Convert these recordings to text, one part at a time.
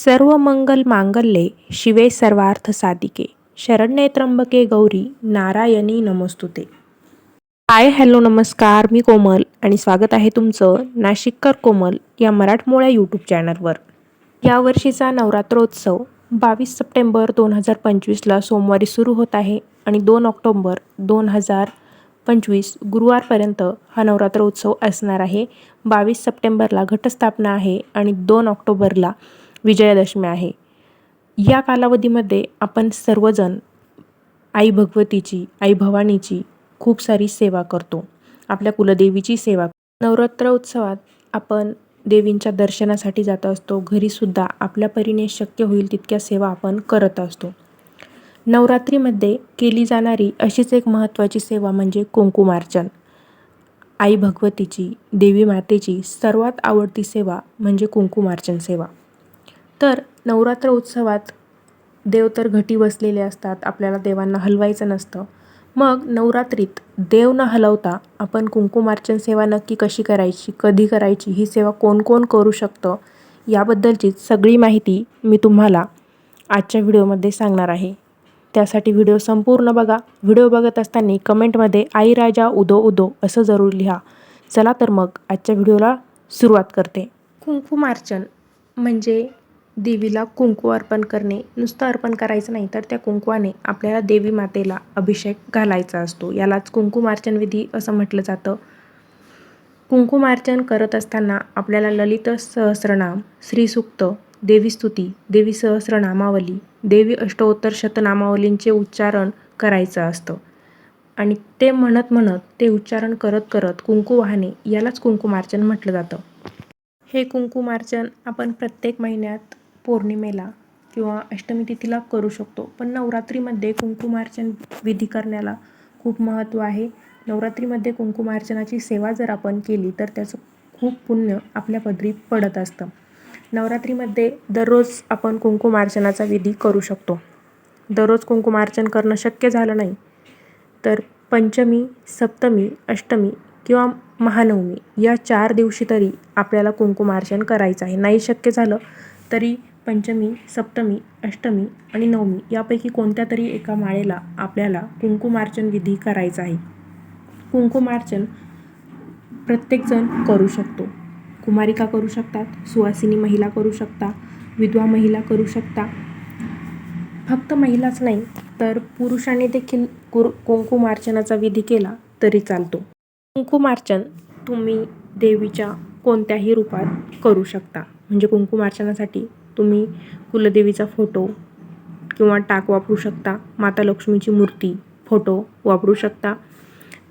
सर्व मंगल मांगल्ये शिवे सर्वार्थ साधिके. शरण्ये त्र्यंबके गौरी नारायणी नमस्तुते. हाय हॅलो नमस्कार मी कोमल आणि स्वागत आहे तुमचं नाशिककर कोमल या मराठमोळ्या यूट्यूब चॅनलवर. यावर्षीचा नवरात्रोत्सव बावीस सप्टेंबर दोन हजार पंचवीसला सोमवारी सुरू होत आहे आणि दोन ऑक्टोंबर दोन हजार पंचवीस गुरुवारपर्यंत हा नवरात्रोत्सव असणार आहे. बावीस सप्टेंबरला घटस्थापना आहे आणि दोन ऑक्टोबरला विजयादशमी आहे. या कालावधीमध्ये आपण सर्वजण आई भगवतीची आई भवानीची खूप सारी सेवा करतो. आपल्या कुलदेवीची सेवा नवरात्र उत्सवात आपण देवींच्या दर्शनासाठी जात असतो. घरीसुद्धा आपल्या परीने शक्य होईल तितक्या सेवा आपण करत असतो. नवरात्रीमध्ये केली जाणारी अशीच एक महत्त्वाची सेवा म्हणजे कुंकुमार्चन. आई भगवतीची देवी मातेची सर्वात आवडती सेवा म्हणजे कुंकुमार्चन सेवा. तर नवरात्र उत्सवात देव तर घटी बसलेले असतात. आपल्याला देवांना हलवायचं नसतं. मग नवरात्रीत देव न हलवता आपण कुंकुमार्चन सेवा नक्की कशी करायची कधी करायची ही सेवा कोण कोण करू शकतं याबद्दलची सगळी माहिती मी तुम्हाला आजच्या व्हिडिओमध्ये सांगणार आहे. त्यासाठी व्हिडिओ संपूर्ण बघा. व्हिडिओ बघत असताना कमेंटमध्ये आई राजा उदो उदो असं जरूर लिहा. चला तर मग आजच्या व्हिडिओला सुरुवात करते. कुंकुमार्चन म्हणजे देवीला कुंकू अर्पण करणे नुसतं अर्पण करायचं नाही तर त्या कुंकवाने आपल्याला देवी मातेला अभिषेक घालायचा असतो. यालाच कुंकुमार्चन विधी असं म्हटलं जातं. कुंकुमार्चन करत असताना आपल्याला ललित सहस्रनाम श्रीसुक्त देवीस्तुती देवी सहस्रनामावली देवी अष्टोत्तर शतनामावलींचे उच्चारण करायचं असतं. आणि ते म्हणत म्हणत ते उच्चारण करत करत कुंकू वाहने यालाच कुंकुमार्चन म्हटलं जातं. हे कुंकुमार्चन आपण प्रत्येक महिन्यात पौर्णिमेला किंवा अष्टमी तिथीला करू शकतो. पण नवरात्रीमध्ये कुंकुमार्चन विधी करण्याला खूप महत्त्व आहे. नवरात्रीमध्ये कुंकुमार्चनाची सेवा जर आपण केली तर त्याचं खूप पुण्य आपल्या पदरी पडत असतं. नवरात्रीमध्ये दररोज आपण कुंकुमार्चनाचा विधी करू शकतो. दररोज कुंकुमार्चन करणं शक्य झालं नाही तर पंचमी सप्तमी अष्टमी किंवा महानवमी या चार दिवशी तरी आपल्याला कुंकुमार्चन करायचं आहे. नाही शक्य झालं तरी पंचमी सप्तमी अष्टमी आणि नवमी यापैकी कोणत्या तरी एका माळेला आपल्याला कुंकुमार्चन विधी करायचा आहे. कुंकुमार्चन प्रत्येकजण करू शकतो. कुमारिका करू शकतात सुवासिनी महिला करू शकता विधवा महिला करू शकता. फक्त महिलाच नाही तर पुरुषाने देखील कुर कुंकुमार्चनाचा विधी केला तरी चालतो. कुंकुमार्चन तुम्ही देवीच्या कोणत्याही रूपात करू शकता. म्हणजे कुंकुमार्चनासाठी तुम्ही कुलदेवीचा फोटो किंवा टाक वापरू शकता माता लक्ष्मीची मूर्ती फोटो वापरू शकता.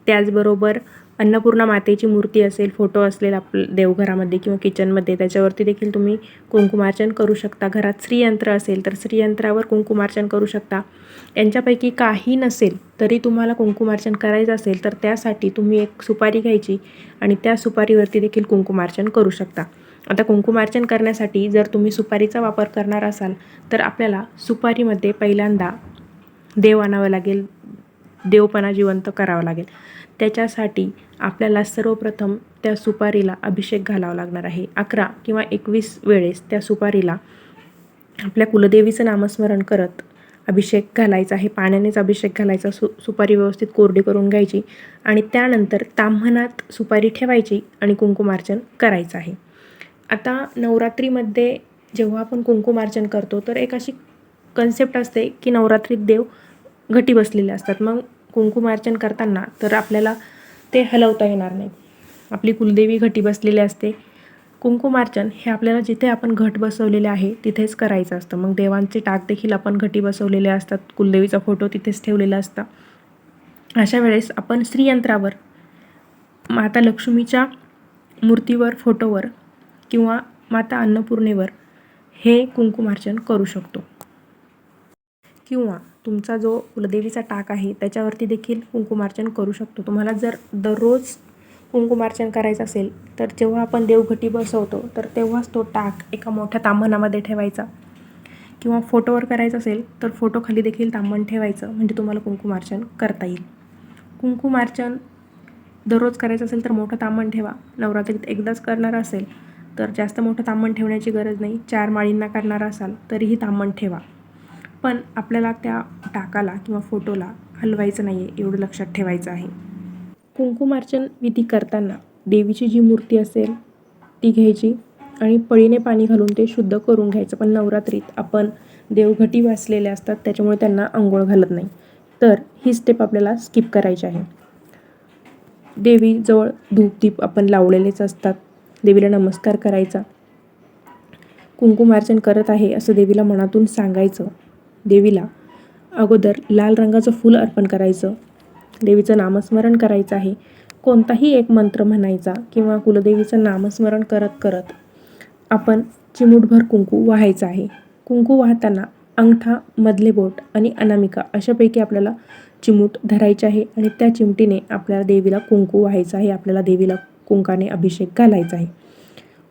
त्याचबरोबर अन्नपूर्णा मातेची मूर्ती असेल फोटो असेल आप देवघरामध्ये किंवा किचनमध्ये त्याच्यावरती देखील तुम्ही कुंकुमार्चन करू शकता. घरात श्रीयंत्र असेल तर श्रीयंत्रावर कुंकुमार्चन करू शकता. यांच्यापैकी काही नसेल तरी तुम्हाला कुंकुमार्चन करायचं असेल तर त्यासाठी तुम्ही एक सुपारी घ्यायची आणि त्या सुपारीवरती देखील कुंकुमार्चन करू शकता. आता कुंकुमार्चन करण्यासाठी जर तुम्ही सुपारीचा वापर करणार असाल तर आपल्याला सुपारीमध्ये पहिल्यांदा देव आणावं लागेल देवपणा जिवंत करावा लागेल. त्याच्यासाठी आपल्याला सर्वप्रथम त्या सुपारीला अभिषेक घालावा लागणार आहे. अकरा किंवा एकवीस वेळेस त्या सुपारीला आपल्या कुलदेवीचं नामस्मरण करत अभिषेक घालायचा आहे. पाण्यानेच अभिषेक घालायचा सु सुपारी व्यवस्थित कोरडी करून घ्यायची आणि त्यानंतर ताम्हणात सुपारी ठेवायची आणि कुंकुमार्चन करायचं आहे. आता नवरात्रीमध्ये जेव्हा आपण कुंकुमार्चन करतो तर एक अशी कन्सेप्ट असते की नवरात्रीत देव घटी बसलेले असतात. मग कुंकुमार्चन करताना तर आपल्याला ते हलवता येणार नाही. आपली कुलदेवी घटी बसलेली असते. कुंकुमार्चन हे आपल्याला जिथे आपण घट बसवलेले आहे तिथेच करायचं असतं. मग देवांचे टाक देखील आपण घटी बसवलेले असतात. कुलदेवीचा फोटो तिथेच ठेवलेला असता. अशा वेळेस आपण श्रीयंत्रावर माता लक्ष्मीच्या मूर्तीवर फोटोवर किंवा माता अन्नपूर्णेवर हे कुंकुमार्चन करू शकतो. किंवा तुमचा जो कुलदेवीचा टाक आहे त्याच्यावरती देखील कुंकुमार्चन करू शकतो. तुम्हाला जर दररोज कुंकुमार्चन करायचं असेल तर जेव्हा आपण देवघटी बसवतो तर तेव्हाच तो टाक एका मोठ्या तांबणामध्ये ठेवायचा. किंवा फोटोवर करायचं असेल तर फोटोखाली देखील तांबण ठेवायचं म्हणजे तुम्हाला कुंकुमार्चन करता येईल. कुंकुमार्चन दररोज करायचं असेल तर मोठं तांबण ठेवा. नवरात्रीत एकदाच करणार असेल तर जास्त मोठं तामण ठेवण्याची गरज नाही. चार माळींना करणार असाल तरीही तामण ठेवा. पण आपल्याला त्या टाकाला किंवा फोटोला हलवायचं नाही आहे एवढं लक्षात ठेवायचं आहे. कुंकुमार्चन विधी करताना देवीची जी मूर्ती असेल ती घ्यायची आणि पळीने पाणी घालून ते शुद्ध करून घ्यायचं. पण नवरात्रीत आपण देवघटी वाचलेले असतात त्याच्यामुळे त्यांना आंघोळ घालत नाही. तर ही स्टेप आपल्याला स्किप करायची आहे. देवीजवळ धूपदीप आपण लावलेलेच असतात. देवीला नमस्कार करायचा. कुंकुमार्चन करत आहे असं देवीला मनातून सांगायचं. देवीला अगोदर लाल रंगाचं फूल अर्पण करायचं. देवीचं नामस्मरण करायचं आहे. कोणताही एक मंत्र म्हणायचा किंवा कुलदेवीचं नामस्मरण करत करत आपण चिमूटभर कुंकू वाहायचं आहे. कुंकू वाहताना अंगठा मधले बोट आणि अनामिका अशापैकी आपल्याला चिमूट धरायचे आहे आणि त्या चिमटीने आपल्याला देवीला कुंकू व्हायचं आहे. आपल्याला देवीला कुंकाने अभिषेक घालायचा आहे.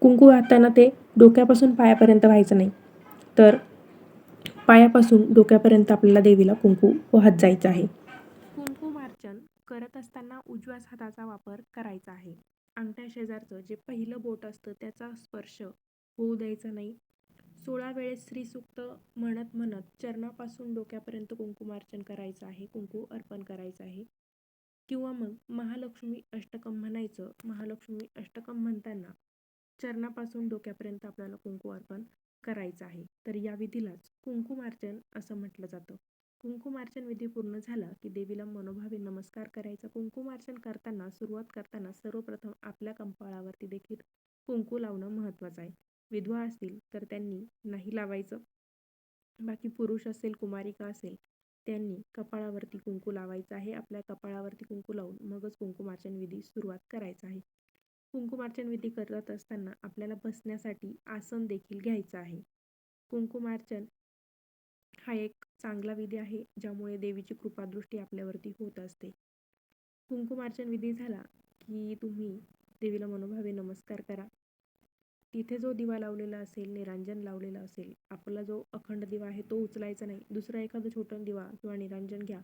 कुंकू वाहताना ते डोक्यापासून पायापर्यंत व्हायचं नाही. तर पायापासून डोक्यापर्यंत आपल्याला देवीला कुंकू वाहत जायचं आहे. कुंकुमार्चन करत असताना उजव्याच हाताचा वापर करायचा आहे. अंगठ्या शेजारचं जे पहिलं बोट असतं त्याचा स्पर्श होऊ द्यायचा नाही. सोळा वेळेस श्रीसूक्त म्हणत म्हणत चरणापासून डोक्यापर्यंत कुंकुमार्चन करायचं आहे. कुंकू अर्पण करायचं आहे. किंवा मग महालक्ष्मी अष्टकम म्हणायचं. महालक्ष्मी अष्टकम म्हणताना चरणापासून डोक्यापर्यंत आपल्याला कुंकू अर्पण करायचं आहे. तर या विधीलाच कुंकुमार्चन असं म्हटलं जातं. कुंकुमार्चन विधी पूर्ण झाला की देवीला मनोभावे नमस्कार करायचा. कुंकुमार्चन करताना सुरुवात करताना सर्वप्रथम आपल्या कंपाळावरती देखील कुंकू लावणं महत्त्वाचं आहे. विधवा असतील तर त्यांनी नाही लावायचं. बाकी पुरुष असेल कुमारिका असेल त्यांनी कपाळावरती कुंकू लावायचं आहे. आपल्या कपाळावरती कुंकू लावून मगच कुंकुमार्चन विधी सुरुवात करायचा आहे. कुंकुमार्चन विधी करत असताना आपल्याला बसण्यासाठी आसन देखील घ्यायचं आहे. कुंकुमार्चन हा एक चांगला विधी आहे ज्यामुळे देवीची कृपादृष्टी आपल्यावरती होत असते. कुंकुमार्चन विधी झाला की तुम्ही देवीला मनोभावे नमस्कार करा. तिथे जो दिवा लावलेला असेल निरांजन लावलेला असेल आपला जो अखंड दिवा आहे तो उचलायचा नाही. दुसरा एखादं छोटं दिवा किंवा निरांजन घ्या.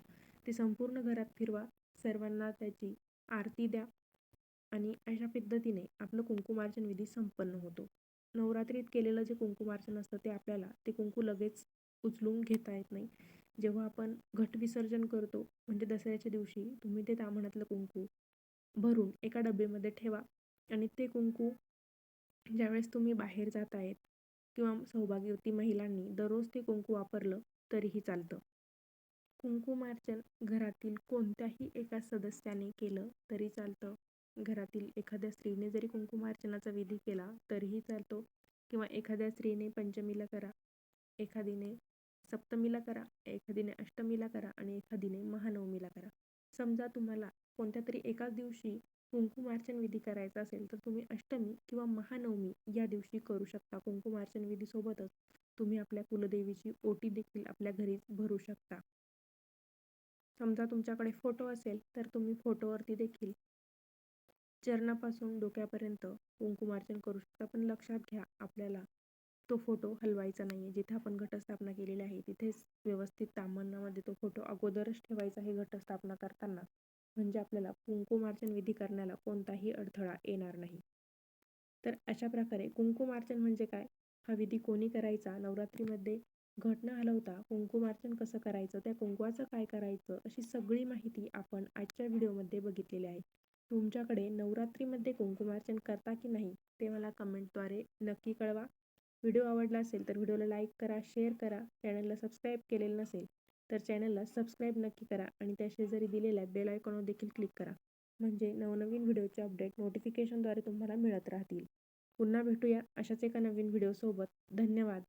ते संपूर्ण घरात फिरवा. सर्वांना त्याची आरती द्या. आणि अशा पद्धतीने आपलं कुंकुमार्चन विधी संपन्न होतो. नवरात्रीत केलेलं जे कुंकुमार्चन असतं ते आपल्याला ते कुंकू लगेच उचलून घेता येत नाही. जेव्हा आपण घट विसर्जन करतो म्हणजे दसऱ्याच्या दिवशी तुम्ही ते तामणातलं कुंकू भरून एका डबेमध्ये ठेवा. आणि ते कुंकू ज्यावेळेस तुम्ही बाहेर जात आहेत किंवा सौभाग्यवती महिलांनी दररोज ते कुंकू वापरलं तरीही चालतं. कुंकुमार्चन घरातील कोणत्याही एका सदस्याने केलं तरी चालतं. घरातील एखाद्या स्त्रीने जरी कुंकुमार्चनाचा विधी केला तरीही चालतो. किंवा एखाद्या स्त्रीने पंचमीला करा एखादीने सप्तमीला करा एखादीने अष्टमीला करा आणि एखादीने महानवमीला करा. समजा तुम्हाला कोणत्या तरी एकाच दिवशी कुंकुमार्चन विधी करायचा असेल तर तुम्ही अष्टमी किंवा महानवमी या दिवशी करू शकता. कुंकुमार्चन विधीसोबतच तुम्ही आपल्या कुलदेवीची ओटी देखील आपल्या घरीच भरू शकता. समजा तुमच्याकडे फोटो असेल तर तुम्ही फोटोवरती देखील चरणापासून डोक्यापर्यंत कुंकुमार्चन करू शकता. पण लक्षात घ्या आपल्याला तो फोटो हलवायचा नाही आहे जिथे आपण घटस्थापना केलेली आहे तिथेच व्यवस्थित तामणामध्ये तो फोटो अगोदरच ठेवायचा आहे घटस्थापना करताना. म्हणजे आपल्याला कुंकुमार्चन विधी करण्याला कोणताही अडथळा येणार नाही. तर अशा प्रकारे कुंकुमार्चन म्हणजे काय? हा विधी कोणी करायचा? नवरात्रीमध्ये घट न हलवता कुंकुमार्चन कसं करायचं? त्या कुंकवाचं काय करायचं? अशी सगळी माहिती आपण आजच्या व्हिडिओमध्ये बघितलेली आहे. तुमच्याकडे नवरात्रीमध्ये कुंकुमार्चन करता की नाही ते मला कमेंटद्वारे नक्की कळवा. व्हिडिओ आवडला असेल तर व्हिडिओला लाईक करा शेअर करा. चॅनलला सबस्क्राईब केलेलं नसेल तर चॅनलला सबस्क्राईब नक्की करा आणि त्या शेजारी दिलेल्या बेल आयकॉनवर देखील क्लिक करा. म्हणजे नवनवीन व्हिडिओचे अपडेट नोटिफिकेशनद्वारे तुम्हाला मिळत राहतील. पुन्हा भेटूया अशाच एका नवीन व्हिडिओसोबत धन्यवाद.